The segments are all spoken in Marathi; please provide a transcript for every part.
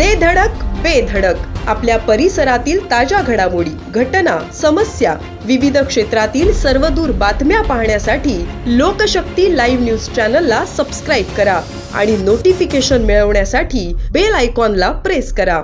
दे धडक बेधडक आपल्या परिसरातील ताज्या घडामोडी घटना समस्या विविध क्षेत्रातील सर्वदूर बातम्या पाहण्यासाठी लोकशक्ती लाईव्ह न्यूज चॅनलला सबस्क्राईब करा आणि नोटिफिकेशन मिळवण्यासाठी बेल आयकॉनला प्रेस करा.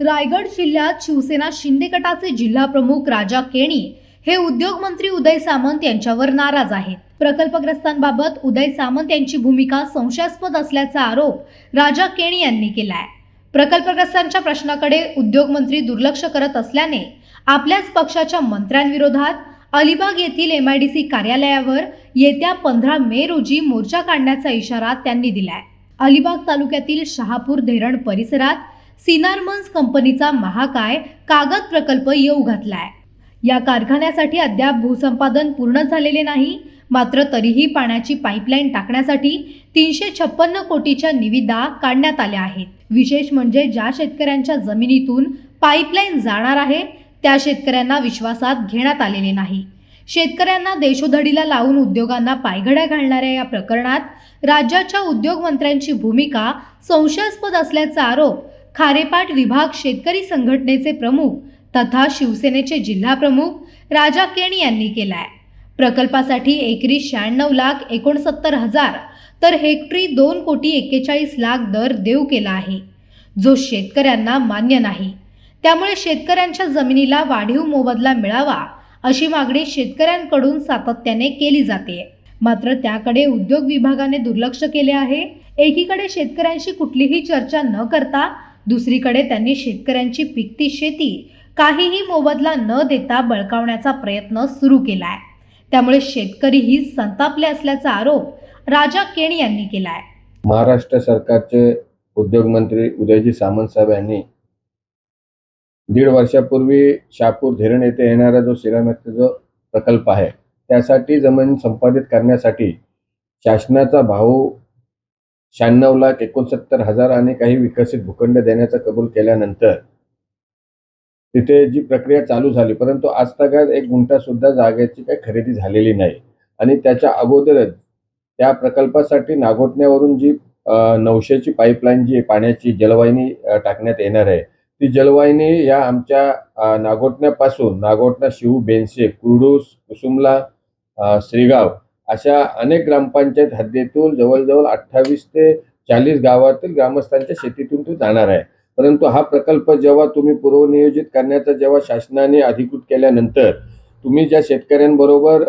रायगड जिल्ह्यात शिवसेना शिंदे गटाचे जिल्हा प्रमुख राजा केणी हे उद्योगमंत्री उदय सामंत यांच्यावर नाराज आहेत. प्रकल्पग्रस्तांबाबत उदय सामंत यांची भूमिका संशयास्पद असल्याचा आरोप राजा केणी यांनी केलाय. प्रकल्पग्रस्तांच्या प्रश्नाकडे उद्योगमंत्री दुर्लक्ष करत असल्याने आपल्याच पक्षाच्या मंत्र्यांविरोधात अलिबाग येथील एम आय डी सी कार्यालयावर येत्या पंधरा मे रोजी मोर्चा काढण्याचा इशारा त्यांनी दिलाय. अलिबाग तालुक्यातील शहापूर धरण परिसरात सिनारमन्स कंपनीचा महाकाय कागद प्रकल्प येऊ घातलाय. या कारखान्यासाठी अद्याप भूसंपादन पूर्ण झालेले नाही. मात्र तरीही पाण्याची पाईपलाईन टाकण्यासाठी तीनशे छप्पन्न कोटीच्या निविदा काढण्यात आल्या आहेत. विशेष म्हणजे ज्या शेतकऱ्यांच्या जमिनीतून पाईपलाईन जाणार आहे त्या शेतकऱ्यांना विश्वासात घेण्यात आलेले नाही. शेतकऱ्यांना देशोधडीला लावून उद्योगांना पायघड्या घालणाऱ्या या प्रकरणात राज्याच्या उद्योगमंत्र्यांची भूमिका संशयास्पद असल्याचा आरोप खारेपाट विभाग शेतकरी संघटनेचे प्रमुख तथा शिवसेनेचे जिल्हा प्रमुख राजा केणी यांनी केलाय. प्रकल्पासाठी एकरी शहाण्णव लाख एकोणसत्तर हजार तर हेक्टरी दोन कोटी एक्केचाळीस लाख दर देऊ केला आहे. जो शेतकऱ्यांना मान्य नाही. त्यामुळे शेतकऱ्यांच्या जमिनीला वाढीव मोबदला मिळावा अशी मागणी शेतकऱ्यांकडून सातत्याने केली जाते. मात्र त्याकडे उद्योग विभागाने दुर्लक्ष केले आहे. एकीकडे शेतकऱ्यांशी कुठलीही चर्चा न करता दुसरीकडे त्यांनी शेतकऱ्यांची पिकती शेती काहीही मोबदला न देता बळकावण्याचा प्रयत्न सुरू केला आहे त्यामुळे शेतकरीही संतापले असल्याचा आरोप राजा केणी यांनी केलाय. महाराष्ट्र सरकारचे उद्योगमंत्री उदयजी सामंत साहेब यांनी दीड वर्षापूर्वी शापूर धरण येथे येणारा जो सिरामेटचा जो प्रकल्प आहे त्यासाठी जमीन संपादित करण्यासाठी शासनाचा भाऊ शहाण्णव लाख एकोणसत्तर हजार आणि काही विकसित भूखंड देण्याचा कबूल केल्यानंतर तिथे जी प्रक्रिया चालू झाली परंतु आज एक गुंठासुद्धा जागेची काही खरेदी झालेली नाही. आणि त्याच्या अगोदरच त्या प्रकल्पासाठी नागोठण्यावरून जी नऊशेची पाईपलाईन जी पाण्याची जलवाहिनी टाकण्यात येणार आहे ती जलवाहिनी या आमच्या नागोटण्यापासून नागोठण्यापासून नागोठणा शिव बेनसे कुर्डूस कुसुमला श्रीगाव अशा अनेक ग्रामपंचायत हद्दीतून जवळजवळ अठ्ठावीस ते चाळीस गावातील ग्रामस्थांच्या शेतीतून तो जाणार आहे. परंतु हा प्रकल्प जेव्हा तुम्ही पूर्वनियोजित करण्याचा जेव्हा शासनाने अधिकृत केल्यानंतर तुम्ही ज्या शेतकऱ्यांबरोबर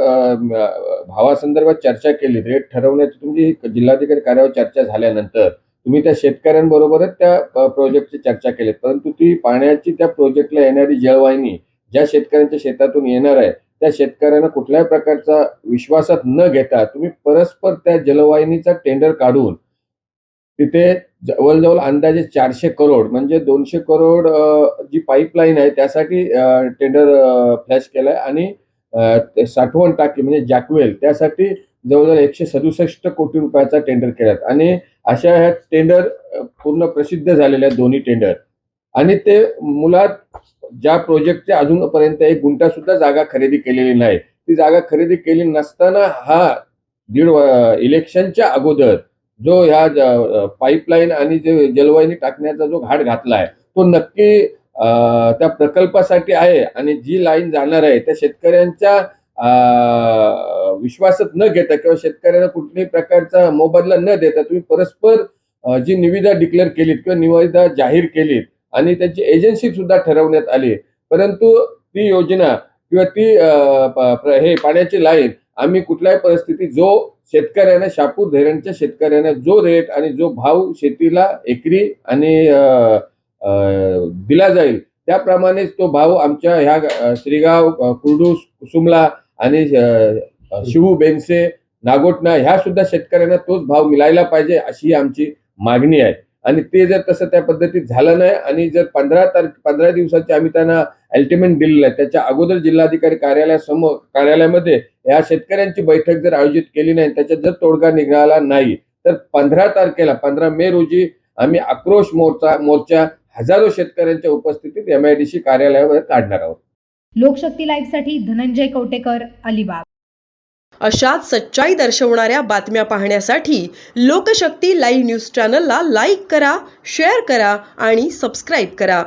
भावासंदर्भात चर्चा केली रेट ठरवण्याची तुमची जिल्हाधिकारी कार्यावर चर्चा झाल्यानंतर तुम्ही त्या शेतकऱ्यांबरोबरच त्या प्रोजेक्टची चर्चा केली. परंतु ती पाण्याची त्या प्रोजेक्टला येणारी जलवाहिनी ज्या शेतकऱ्यांच्या शेतातून येणार आहे त्या शेतकऱ्यांना कुठल्याही प्रकारचा विश्वासात न घेता तुम्ही परस्पर त्या जलवाहिनीचा टेंडर काढून तिथे जवळजवळ अंदाजे चारशे करोड म्हणजे दोनशे करोड जी पाईपलाईन आहे त्यासाठी टेंडर फ्लॅश केलाय आणि साठवण टाकी म्हणजे जॅकवेल त्यासाठी जवळजवळ एकशे सदुसष्ट कोटी रुपयाचा टेंडर केलात. आणि अशा ह्या टेंडर पूर्ण प्रसिद्ध झालेल्या दोन्ही टेंडर आणि ते मुलात ज्या प्रोजेक्टचे अजूनपर्यंत एक गुंठा सुद्धा जागा खरेदी केलेली नाही. ती जागा खरेदी केली नसताना हा दीड इलेक्शनच्या अगोदर जो ह्या पाईपलाईन आणि जे जलवाहिनी टाकण्याचा जो घाट घातला आहे तो नक्की त्या प्रकल्पासाठी आहे आणि जी लाईन जाणार आहे त्या शेतकऱ्यांच्या विश्वासात न घेता किंवा शेतकऱ्यांना कुठल्याही प्रकारचा मोबदला न देता तुम्ही परस्पर जी निविदा डिक्लेअर केलीत किंवा निविदा जाहीर केलीत आणि त्याची एजन्सी सुद्धा ठरवण्यात आली. परंतु ती योजना किंवा ती हे पाण्याची लाईन आम्ही कुठल्याही परिस्थितीत जो शेतकऱ्यांना शापूर धरणच्या शेतकऱ्यांना जो रेट आणि जो भाव शेतीला एकरी आणि दिला जाईल त्याप्रमाणेच तो भाव आमच्या ह्या श्रीगाव कुर्डू कुर्डूस कुसुमला आणि शिवू बेनसे नागोटणा ह्या सुद्धा शेतकऱ्यांना तोच भाव मिळायला पाहिजे अशी आमची मागणी आहे. आणि ते जर तसं त्या पद्धतीत झालं नाही आणि जर पंधरा तारख पंधरा दिवसाची आम्ही त्यांना अल्टिमेट दिलेलं आहे त्याच्या अगोदर जिल्हाधिकारी कार्यालयासमोर कार्यालयामध्ये या शेतकऱ्यांची बैठक जर आयोजित केली नाही त्याच्यात जर तोडगा निघाला नाही तर पंधरा तारखेला पंधरा मे रोजी आम्ही आक्रोश मोर्चा मोर्चा हजारो शेतकऱ्यांच्या उपस्थितीत एमआयडीसी कार्यालयावर काढणार आहोत. लोकशक्ती लाईव्हसाठी धनंजय कवटेकर अलिबाग. अशाच सच्चाई दर्शवणाऱ्या बातम्या पाहण्यासाठी लोकशक्ती लाईव्ह न्यूज चॅनलला लाईक करा शेअर करा आणि सबस्क्राईब करा.